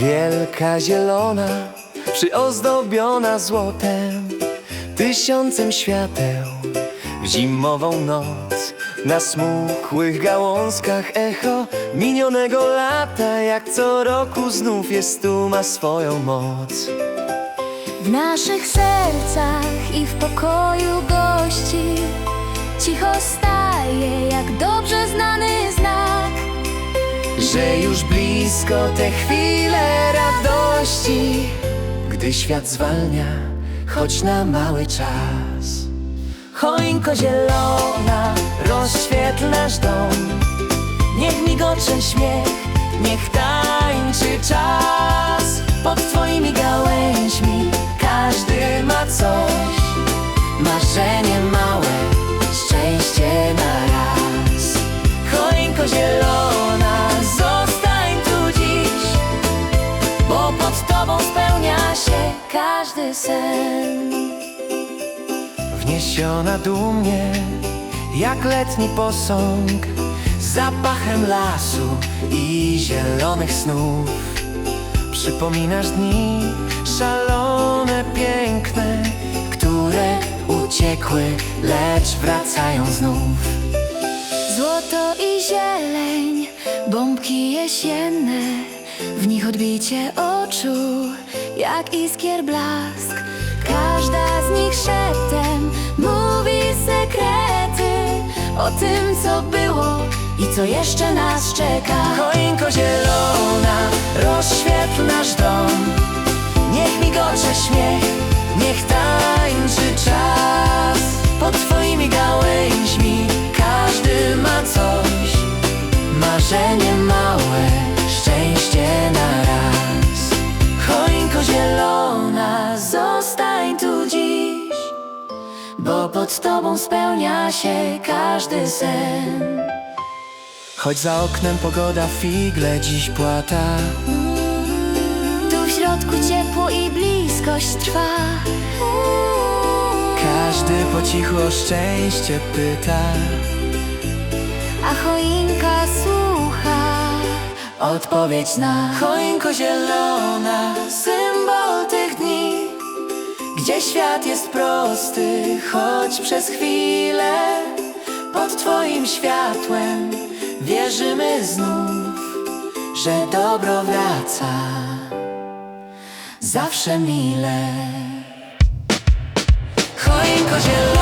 Choinka zielona, przyozdobiona złotem Tysiącem świateł w zimową noc Na smukłych gałązkach echo minionego lata Jak co roku znów jest tu, ma swoją moc. W naszych sercach i w pokoju gości Że już blisko te chwile radości Gdy świat zwalnia, choć na mały czas. Choinko zielona, rozświetl nasz dom. Niech migocze śmiech, niech tańczy czas. Pod twoimi gałęźmi każdy sen. Wniesiona dumnie, jak letni posąg Zapachem lasu i zielonych snów. Przypominasz dni szalone, piękne Które uciekły, lecz wracają znów. Złoto i zieleń, bombki jesienne W nich odbicie oczu, jak iskier blask. Każda z nich szeptem mówi sekrety O tym, co było i co jeszcze nas czeka. Choinko zielona, rozświetl pod tobą spełnia się każdy sen. Choć za oknem pogoda figle dziś płata. Tu w środku ciepło i bliskość trwa. Każdy po cichu o szczęście pyta. A choinka słucha. Odpowiedź na choinko zielona Symbol dni Gdzie świat jest prosty Choć przez chwilę Pod twoim światłem Wierzymy znów Że dobro wraca. Zawsze mile. Choinko zielona